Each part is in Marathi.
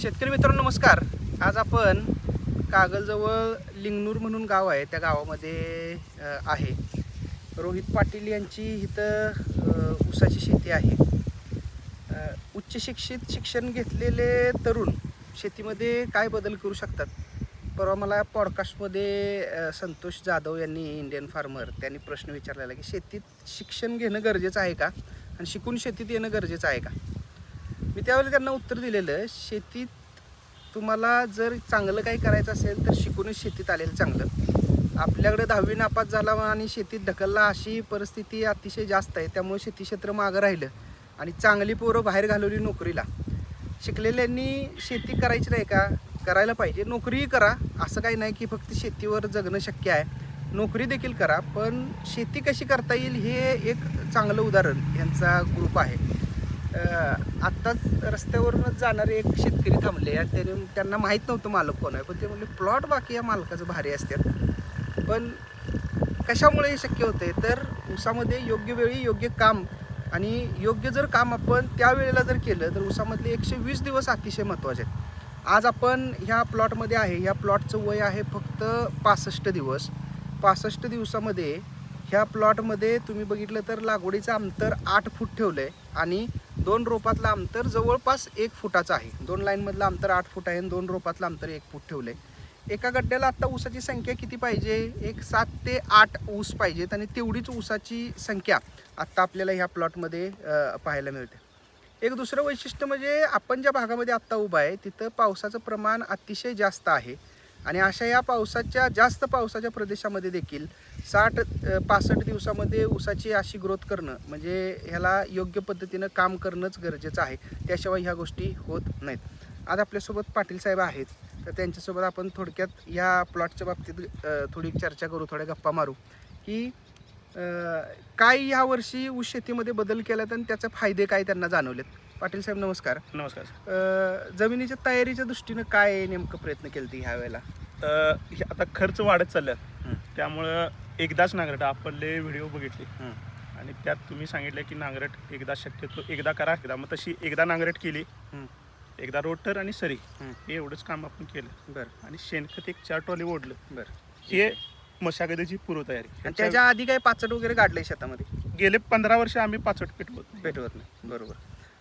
शेतकरी मित्रांनो नमस्कार. आज आपण कागलजवळ लिंगनूर म्हणून गाव आहे त्या गावामध्ये आहे. रोहित पाटील यांची इथं ऊसाची शेती आहे. उच्च शिक्षित शिक्षण घेतलेले तरुण शेतीमध्ये काय बदल करू शकतात? परवा मला पॉडकास्टमध्ये संतोष जाधव यांनी इंडियन फार्मर त्यांनी प्रश्न विचारलेला की शेतीत शिक्षण घेणं गरजेचं आहे का? आणि शिकून शेतीत येणं गरजेचं आहे का? मी त्यावेळेला त्यांना उत्तर दिलेलं शेतीत तुम्हाला जर चांगलं काही करायचं असेल तर शिकूनच शेतीत आलेलं चांगलं. आपल्याकडे दहावी नापास झाला आणि शेतीत ढकलला अशी परिस्थिती अतिशय जास्त आहे त्यामुळे शेती क्षेत्र मागं राहिलं आणि चांगली पोरं बाहेर घालवली नोकरीला. शिकलेल्यांनी शेती करायची नाही का? करायला पाहिजे. नोकरीही करा. असं काही नाही की फक्त शेतीवर जगणं शक्य आहे. नोकरी देखील करा पण शेती कशी करता येईल हे एक चांगलं उदाहरण यांचा ग्रुप आहे. आत्ताच रस्त्यावरूनच जाणारे एक शेतकरी थांबले आणि त्याने त्यांना माहीत नव्हतं मालक कोण आहे. पण ते म्हणले प्लॉट बाकी या मालकाचं भारी असतात. पण कशामुळे हे शक्य होते तर ऊसामध्ये योग्य वेळी योग्य काम आणि योग्य जर काम आपण त्यावेळेला जर केलं तर ऊसामधले एकशे वीस दिवस अतिशय महत्त्वाचे आहेत. आज आपण ह्या प्लॉटमध्ये आहे. ह्या प्लॉटचं वय आहे फक्त पासष्ट दिवस. पासष्ट दिवसामध्ये ह्या प्लॉटमध्ये तुम्ही बघितलं तर लागवडीचं अंतर आठ फूट ठेवलं आहे आणि दोन रोपातलं अंतर जवळपास एक फुटाचं आहे. दोन लाईनमधलं अंतर आठ फूट आहे आणि दोन रोपातलं अंतर एक फूट ठेवलं आहे एका गड्ड्याला आत्ता ऊसाची संख्या किती पाहिजे? एक सात ते आठ ऊस पाहिजेत आणि तेवढीच ऊसाची संख्या आत्ता आपल्याला ह्या प्लॉटमध्ये पाहायला मिळते. एक दुसरं वैशिष्ट्य म्हणजे आपण ज्या भागामध्ये आत्ता उभा आहे तिथं पावसाचं प्रमाण अतिशय जास्त आहे. आणि अशा या पावसाच्या जास्त पावसाच्या प्रदेशामध्ये देखील साठ पासष्ट दिवसामध्ये ऊसाची अशी ग्रोथ करणं म्हणजे ह्याला योग्य पद्धतीनं काम करणंच गरजेचं आहे. त्याशिवाय ह्या गोष्टी होत नाहीत. आज आपल्यासोबत पाटील साहेब आहेत. तर त्यांच्यासोबत आपण थोडक्यात या प्लॉटच्या बाबतीत थोडी चर्चा करू थोड्या गप्पा मारू. की काय ह्या वर्षी ऊस शेतीमध्ये बदल केला आणि त्याचे फायदे काय त्यांना जाणवलेत? पाटील साहेब नमस्कार. नमस्कार अ, जमिनीच्या तयारीच्या दृष्टीनं काय नेमकं प्रयत्न केले ह्या वेळेला? अ, हे आता खर्च वाढत चालल्यात. हं. त्यामुळं एकदाच नांगरट आपले व्हिडिओ बघितले. हं. आणि त्यात तुम्ही सांगितलं की नांगरट एकदा शक्यतो एकदा करा एकदा. मग तशी एकदा नांगरट केली हं. एकदा रोटर आणि सरी हं. हे एवढंच काम आपण केलं. बरं. आणि शेणखत एक चार ट्रॉली ओढलं. बरं. हे मशागतीची पूर्वतयारी. आणि ह्याच्या- त्याच्या आधी काय पाचट वगैरे काढलंय शेतामध्ये? गेले पंधरा वर्ष आम्ही पाचट पेटवत नाही. पेटवत नाही. बरोबर.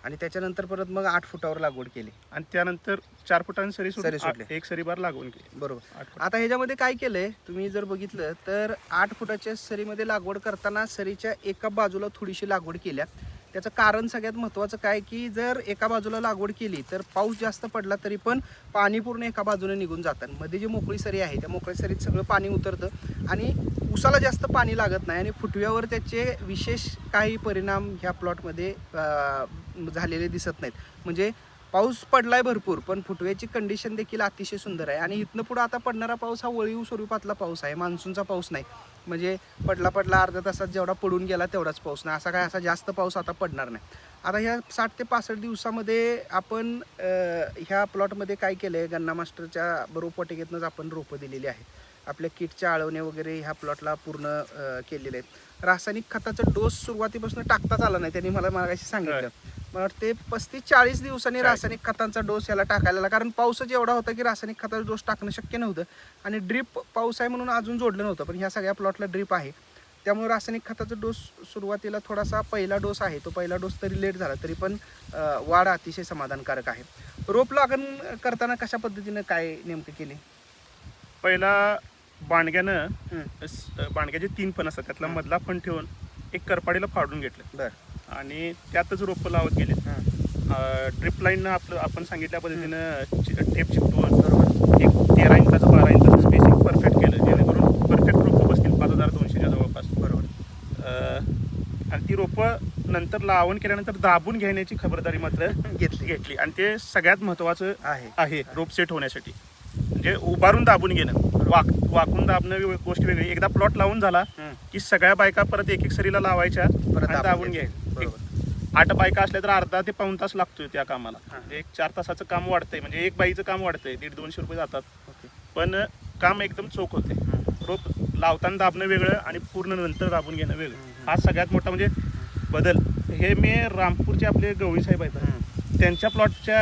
आणि त्याच्यानंतर परत मग आठ फुटावर लागवड केली. आणि त्यानंतर चार फुटांनी सरी सरी सोडली. आ- एक सरी बार लागवून केली. बरोबर. आठ फुट. आता ह्याच्यामध्ये काय केलंय? तुम्ही जर बघितलं तर आठ फुटाच्या सरीमध्ये लागवड करताना सरीच्या एका बाजूला थोडीशी लागवड केल्या. त्याचं कारण सगळ्यात महत्त्वाचं काय की जर एका बाजूला लागवड केली तर पाऊस जास्त पडला तरी पण पाणी पूर्ण एका बाजूने निघून जातं. मध्ये जी मोकळी सरी आहे त्या मोकळ्या सरीत सगळं पाणी उतरतं. आणि उसाला जास्त पाणी लागत नाही आणि फुटव्यावर त्याचे विशेष काही परिणाम ह्या प्लॉटमध्ये झालेले दिसत नाहीत. म्हणजे पाऊस पडलाय भरपूर पण फुटव्याची कंडिशन देखील अतिशय सुंदर आहे. आणि इथनं पुढं आता पडणारा पाऊस हा वळीव स्वरूपातला पाऊस आहे. मान्सूनचा पाऊस नाही. म्हणजे पडला पडला अर्ध्या तासात जेवढा पडून गेला तेवढाच पाऊस नाही. असा काय असा जास्त पाऊस आता पडणार नाही. आता ह्या साठ ते पासष्ट दिवसामध्ये आपण ह्या प्लॉटमध्ये काय केलं आहे गन्ना मास्टरच्या रोपवाटिकेतनंच आपण रोपं दिलेली आहे आपल्या किटच्या आळवणे वगैरे ह्या प्लॉटला पूर्ण केलेले आहेत. रासायनिक खताचा डोस सुरुवातीपासून टाकताच आला नाही त्यांनी मला मला सांगितलं. मला वाटते पस्तीस चाळीस दिवसांनी. रासायनिक खतांचा डोस याला टाकायला आला. कारण पाऊसच एवढा होता की रासायनिक खताचा डोस टाकणं शक्य नव्हतं. आणि ड्रीप पाऊस आहे म्हणून अजून जोडलं नव्हतं. पण ह्या सगळ्या प्लॉटला ड्रीप आहे. त्यामुळे रासायनिक खताचा डोस सुरुवातीला थोडासा पहिला डोस आहे. तो पहिला डोस तरी लेट झाला. तरी पण वाढ अतिशय समाधानकारक आहे. रोप लागण करताना कशा पद्धतीनं काय नेमकं केले? पहिला बांडग्यानं बांडग्याचे तीन पण असतात. त्यातला. मधला पण ठेवून एक करपाडीला फाडून घेतलं. बरं. आणि त्यातच रोपं लावत गेले हां. ड्रिप लाईननं आपलं आपण सांगितल्या पद्धतीनं टेप चिपटून बरोबर? एक तेरा इंचाचं बारा इंचाचं स्पेसिंग परफेक्ट केलं. जेणेकरून परफेक्ट रोपं बसतील पाच हजार दोनशेच्या जवळपास. बरोबर. आणि ती रोपं नंतर लावण केल्यानंतर दाबून घेण्याची खबरदारी मात्र घेतली घेतली. आणि ते सगळ्यात महत्त्वाचं आहे. आहे रोप सेट होण्यासाठी. म्हणजे उभारून दाबून घेणं. वाक वाकून दाबणं गोष्ट वेगळी. एकदा प्लॉट लावून झाला. की सगळ्या बायका परत एक एक सरीला लावायच्या परत आणि दाबून घ्यायचं. घ्यायचं. बरोबर. आठ बायका असल्या तर अर्धा ते पाऊन तास लागतोय त्या कामाला. एक चार तासाचं काम वाढतंय. म्हणजे एक बाईचं काम वाढतंय. दीड दोनशे रुपये जातात. पण काम एकदम चोख होते. रोप लावताना दाबणं वेगळं आणि पूर्ण नंतर दाबून घेणं वेगळं. हं. सगळ्यात मोठा म्हणजे बदल. हे मी रामपूरचे आपले गवळी साहेब आहेत. हं. त्यांच्या प्लॉटच्या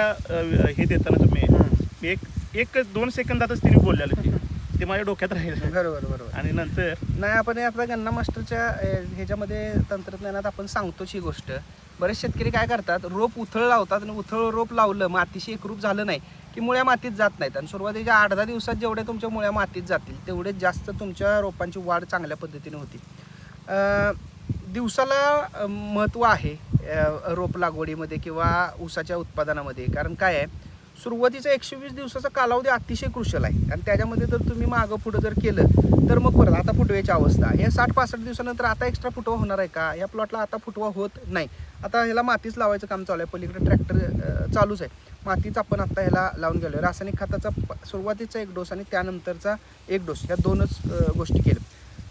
हे देताना तुम्ही एक एक दोन सेकंदातच तिने बोललेलं ते. ते माझ्या डोक्यात राहिलं. बरोबर बरोबर. आणि नंतर? नाही आपण आता गन्ना मास्टरच्या अ, ह्याच्यामध्ये तंत्रज्ञानात आपण सांगतोच ही गोष्ट. बरेच शेतकरी काय करतात रोप उथळ लावतात आणि उथळ रोप लावलं मातीशी एकरूप झालं नाही की मुळ्या मातीत जात नाहीत. आणि सुरुवातीच्या आठ दहा दिवसात जेवढे तुमच्या मुळ्या मातीत जातील तेवढे जास्त तुमच्या रोपांची वाढ चांगल्या पद्धतीने होती. अ, दिवसाला महत्त्व आहे अ, रोप लागवडीमध्ये किंवा ऊसाच्या उत्पादनामध्ये. कारण काय आहे सुरुवातीचा एकशे वीस दिवसाचा कालावधी अतिशय क्रुशल आहे. आणि त्याच्यामध्ये जर तुम्ही मागं पुढं जर केलं तर मग परत आता फुटव्याची अवस्था. या साठ पासष्ट दिवसानंतर आता एक्स्ट्रा फुटवा होणार आहे का? या प्लॉटला आता फुटवा होत नाही. आता ह्याला मातीच लावायचं काम चालू आहे. पलीकडे ट्रॅक्टर चालूच आहे. मातीच आपण आता ह्याला लावून गेलो रासायनिक खताचा प- सुरुवातीचा एक डोस आणि त्यानंतरचा एक डोस ह्या दोनच गोष्टी केल्या.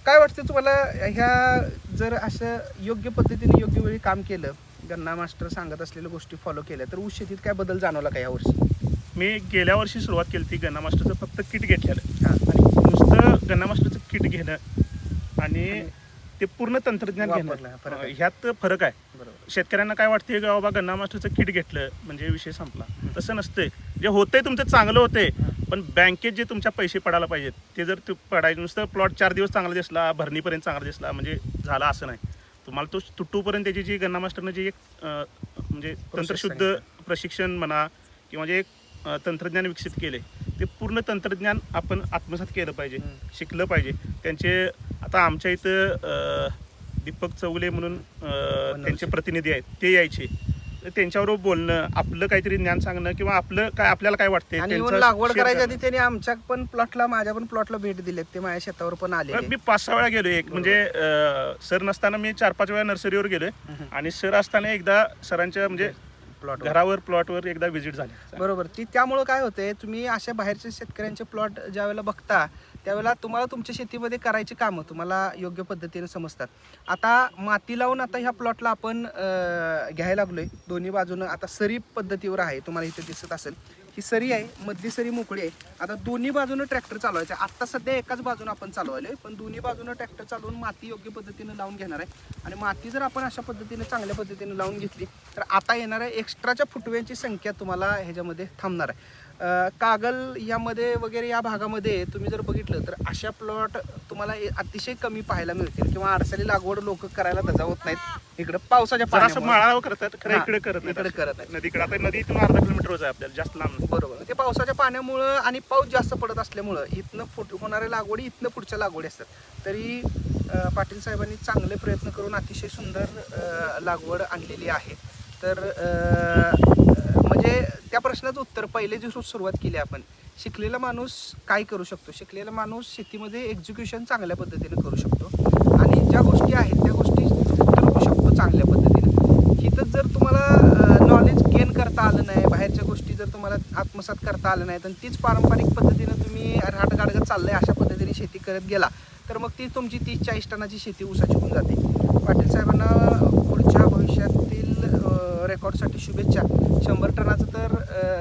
काय वाटतं तुम्हाला? ह्या जर असं योग्य पद्धतीने योग्य वेळी काम केलं गन्ना मास्टर सांगत असलेल्या गोष्टी फॉलो केल्या तर ऊस शेतीत काय बदल जाणवला का यावर्षी? मी गेल्या वर्षी सुरुवात केली ती गन्ना मास्टरचं फक्त किट घेतलेलं. हां. आणि नुसतं गन्ना मास्टरचं किट घेणं आणि ते पूर्ण तंत्रज्ञान घेणं. ह्यात फरक आहे. बरोबर. शेतकऱ्यांना काय वाटते की बाबा गन्ना मास्टरचं किट घेतलं म्हणजे विषय संपला. तसं नसतंय. जे होतंय तुमचं चांगलं होतंय पण बँकेत जे तुमच्या पैसे पडायला पाहिजेत ते जर ते पडायचे नुसतं प्लॉट चार दिवस चांगला दिसला भरणीपर्यंत चांगला दिसला म्हणजे झाला असं नाही. तुम्हाला तो तुटूपर्यंत त्याची जी गन्ना मास्टरनं जी एक म्हणजे तंत्रशुद्ध. प्रशिक्षण म्हणा किंवा जे एक तंत्रज्ञान विकसित केले ते पूर्ण तंत्रज्ञान आपण आत्मसात केलं पाहिजे. शिकलं पाहिजे. त्यांचे आता आमच्या इथं दीपक चौगुले म्हणून त्यांचे प्रतिनिधी आहेत ते यायचे. त्यांच्याबरोबर बोलणं आपलं काहीतरी ज्ञान सांगणं किंवा आपलं काय आपल्याला काय वाटते लागवड करायच्या आधी त्यांनी आमच्या पण प्लॉटला माझ्या पण प्लॉटला भेट दिलेत ते माझ्या शेतावर पण आले मी पाच सहा वेळा गेलो एक म्हणजे सर नसताना मी चार पाच वेळा नर्सरीवर गेलोय आणि सर असताना एकदा सरांच्या म्हणजे प्लॉट घरावर प्लॉटवर एकदा व्हिजिट झाली. बरोबर. ती त्यामुळं काय होतंय तुम्ही अशा बाहेरच्या शेतकऱ्यांचे प्लॉट ज्या वेळेला बघता त्यावेळेला तुम्हाला तुमच्या शेतीमध्ये करायची कामं तुम्हाला योग्य पद्धतीने समजतात. आता माती लावून आता ह्या प्लॉटला आपण घ्यायला लागलोय. दोन्ही बाजूनं आता सरी पद्धतीवर आहे तुम्हाला इथे दिसत असेल. ही सरी आहे मधली सरी मोकळी आहे. आता दोन्ही बाजूनं ट्रॅक्टर चालवायचं आहे. आत्ता सध्या एकाच बाजूनं आपण चालवायलोय पण दोन्ही बाजूनं ट्रॅक्टर चालवून माती योग्य पद्धतीनं लावून घेणार आहे. आणि माती जर आपण अशा पद्धतीने चांगल्या पद्धतीने लावून घेतली तर आता येणाऱ्या एक्स्ट्राच्या फुटव्यांची संख्या तुम्हाला ह्याच्यामध्ये थांबणार आहे. कागल यामध्ये वगैरे या भागामध्ये तुम्ही जर बघितलं तर अशा प्लॉट तुम्हाला ए- अतिशय कमी पाहायला मिळतील. किंवा आरसाली लागवड लोक करायला दजावत नाहीत. इकडं पावसाच्या असं पाण्यामुळे. माळावर करतात खरं हां, इकडे करत नाही इकडे करत नाही. नदीकडे आता नदी इथून अर्धा किलोमीटरच आहे आपल्याला जास्त लांब नाही. बरोबर. ते पावसाच्या पाण्यामुळं आणि पाऊस जास्त पडत असल्यामुळं इथनं फुट होणाऱ्या लागवडी इथनं पुढच्या लागवडी असतात. तरी अं, पाटील साहेबांनी चांगले प्रयत्न करून अतिशय सुंदर अं, लागवड आणलेली आहे. तर अं, म्हणजे त्या प्रश्नाचं उत्तर पहिले जी सु- सुरुवात केली आपण. शिकलेला माणूस काय करू शकतो? शिकलेला माणूस शेतीमध्ये एक्झिक्युशन चांगल्या पद्धतीने करू शकतो आणि ज्या गोष्टी आहेत त्या गोष्टी करू शकतो चांगल्या पद्धतीने. इथं जर तुम्हाला नॉलेज गेन करता आलं नाही बाहेरच्या गोष्टी जर तुम्हाला आत्मसात करता आलं नाही तर तीच पारंपरिक पद्धतीनं तुम्ही राहट गाडगत चाललंय अशा पद्धतीने शेती करत गेला तर मग ती तुमची तीस चाळीस टनाची शेती ऊसाची होऊन जाते. पाटील साहेबांना पुढच्या भविष्यातील रेकॉर्डसाठी शुभेच्छा. शंभर टनाचं तर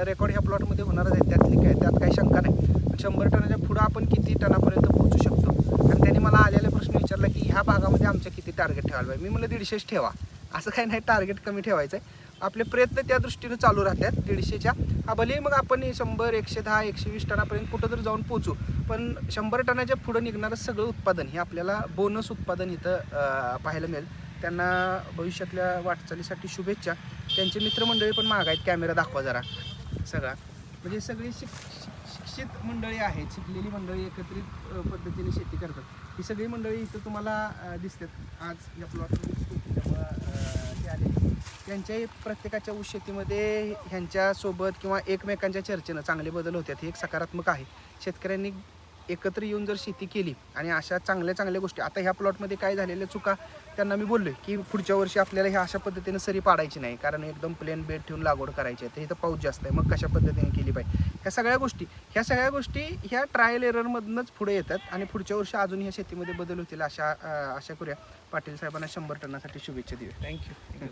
रेकॉर्ड ह्या प्लॉटमध्ये होणारच आहे त्यातली काय त्यात काही शंका नाही. शंभर टनाच्या पुढं आपण किती टनापर्यंत पोहोचू शकतो? आणि त्यांनी मला आलेला ह्या भागामध्ये आमचं किती टार्गेट ठेवायला पाहिजे? मी म्हणलं दीडशेच ठेवा. असं काही नाही टार्गेट कमी ठेवायचं आहे आपले प्रयत्न त्या दृष्टीनं चालू राहतात दीडशेच्या. हा भले मग आपण शंभर एकशे दहा एकशे वीस टनापर्यंत कुठं तरी जाऊन पोचू पण शंभर टनाच्या पुढं निघणारं सगळं उत्पादन हे आपल्याला बोनस उत्पादन इथं पाहायला मिळेल. त्यांना भविष्यातल्या वाटचालीसाठी शुभेच्छा. त्यांचे मित्रमंडळी पण माग आहेत कॅमेरा दाखवा जरा. सगळा. म्हणजे सगळी शिक- शिक्षित मंडळी आहेत शिकलेली मंडळी एकत्रित पद्धतीने शेती करतात. ही सगळी मंडळी इथं तुम्हाला दिसतात. आज या प्लॉटमध्ये ते आले त्यांच्याही प्रत्येकाच्या ऊस शेतीमध्ये ह्यांच्यासोबत किंवा एकमेकांच्या चर्चेनं चांगले बदल होतात. हे एक सकारात्मक आहे. शेतकऱ्यांनी एकत्र येऊन जर शेती केली आणि अशा चांगल्या चांगल्या गोष्टी आता ह्या प्लॉटमध्ये काय झालेल्या चुका त्यांना मी बोललोय की पुढच्या वर्षी आपल्याला ह्या अशा पद्धतीने सरी पाडायची नाही. कारण एकदम प्लेन बेड ठेवून लागवड करायची आहे. तर इथं पाऊस जास्त आहे. मग कशा पद्धतीने केली पाहिजे? ह्या सगळ्या गोष्टी ह्या सगळ्या गोष्टी ह्या ट्रायल एररमधनंच पुढे येतात आणि पुढच्या वर्षी अजून ह्या शेतीमध्ये बदल होतील अशा आशा करूया. पाटील साहेबांना शंभर टनासाठी शुभेच्छा देऊया. थँक्यू